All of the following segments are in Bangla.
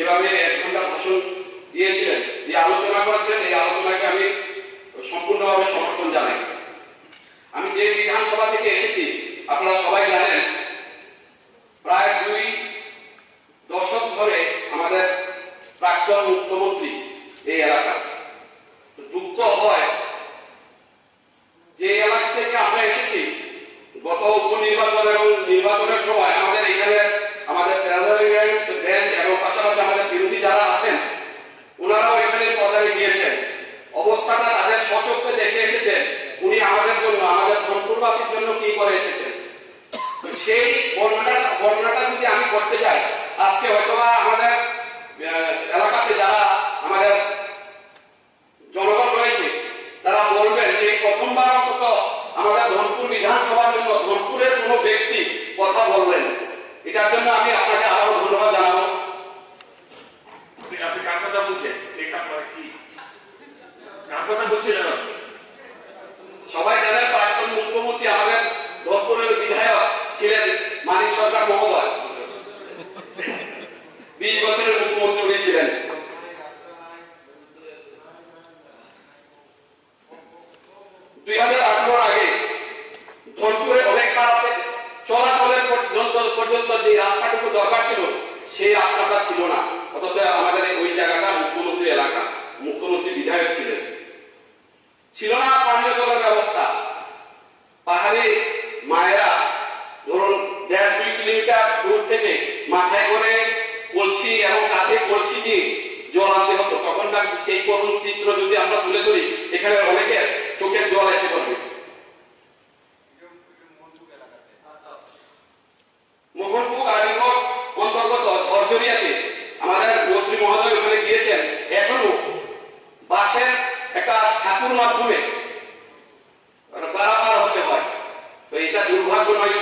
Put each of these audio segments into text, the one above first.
যেভাবে এক ঘণ্টা ভাষণ দিয়েছিলেন, যে আলোচনা করেছেন এই আলোচনাকে আমি সম্পূর্ণভাবে সমর্থন জানাই। আমি যে বিধানসভা থেকে এসেছি, আপনারা সবাই জানেন, প্রায় দুই দশক ধরে আমাদের প্রাক্তন মুখ্যমন্ত্রী এই এলাকা দুঃখ হয় যে এলাকা থেকে আমরা এসেছি, গত উপনির্বাচন এবং নির্বাচনের সময় আমাদের আমাদের জন্য, আমাদের ধনপুরবাসীর জন্য কি করে এসেছেন? সেই বর্ণনাটা বর্ণনাটা যদি আমি করতে যাই, আজকে হয়তোবা আমাদের এলাকাতে যারা আমাদের জনগণ রয়েছে, তারা বলবেন যে প্রথমবার অন্তত আমাদের ধনপুর বিধানসভার জন্য ধনপুরের কোনো ব্যক্তি কথা বললেন। এটার জন্য আমি আপনাকে আরও ধন্যবাদ জানাব। আপনি কার কথা বলছেন? কার কথা সবাই জানেন প্রাক্তন মুখ্যমন্ত্রী আমাদের ধনপুরের বিধায়ক ছিলেন মানিক সরকার মহোদয় বিশ বছরের মুখ্যমন্ত্রী উনি ছিলেন আমাদের ওই জায়গাটা মুখ্যমন্ত্রী এলাকা। মুখ্যমন্ত্রী বিধায়ক ছিলেন। ব্যবস্থা। পাহাড়ে মায়েরা ধরুন দেড় দুই কিলোমিটার দূর থেকে মাথায় করে কলসি এবং কাঁধে কলসি দিয়ে জল আনতে হতো। তখনকার সেই করুণ চিত্র যদি আমরা তুলে ধরি এখানে অনেকের চোখের জল এসে পড়বে। অন্তর্গত ধরজরিয়াতে আমাদের মন্ত্রী মহোদয় ওখানে গিয়েছেন। এখনও বাসের একটা ঠাকুর মাধ্যমে পারাপার হতে হয়। তো এটা দুর্ভাগ্য নয়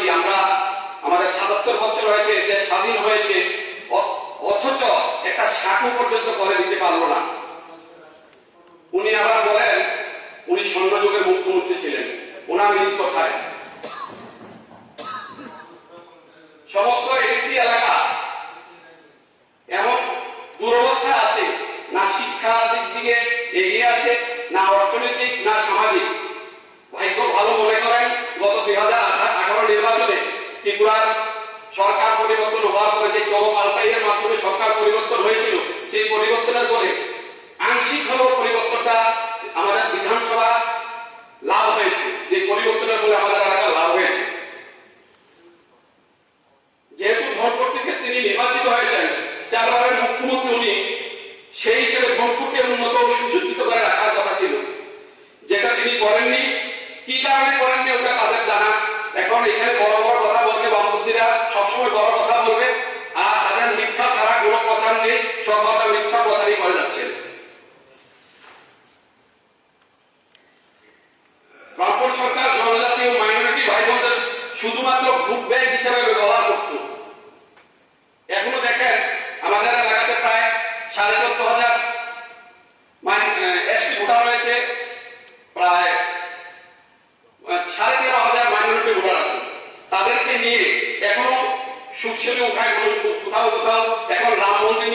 স্বর্ণযুগের মুখ্যমন্ত্রী ছিলেন। ওনার নিজ কথায়? সমস্ত এডিসি এলাকা এমন দুরবস্থা আছে, না শিক্ষার দিক থেকে এগিয়ে আছে, না অর্থনৈতিক, না সামাজিক। ভাগ্য ভালো মনে করেন, গত দুই হাজার আঠারো নির্বাচনে ত্রিপুরার সরকার পরিবর্তন হওয়ার পরে যে ক্রম পাল্টাইয়ের মাধ্যমে সরকার পরিবর্তন হয়েছিল, সেই পরিবর্তনের পরে সুরক্ষিত করে রাখার কথা ছিল। যেটা তিনি করেননি, কি কারণে করেননি ওটা তাদের জানা। এখন এখানে বড় বড় কথা বলবে, বামপন্থীরা সবসময় বড় কথা বলবে, আর তাদের মিথ্যা ছাড়া কোনো কথা নেই, সব কথা মিথ্যা কথাই করে যাচ্ছে সরকার জনজাতি ও মাইনরিটি ভাই বোনদের শুধুমাত্র ভোট ব্যাংক হিসাবে সুখসেনে উঠায় কোথাও কোথাও এখন রাম মন্দির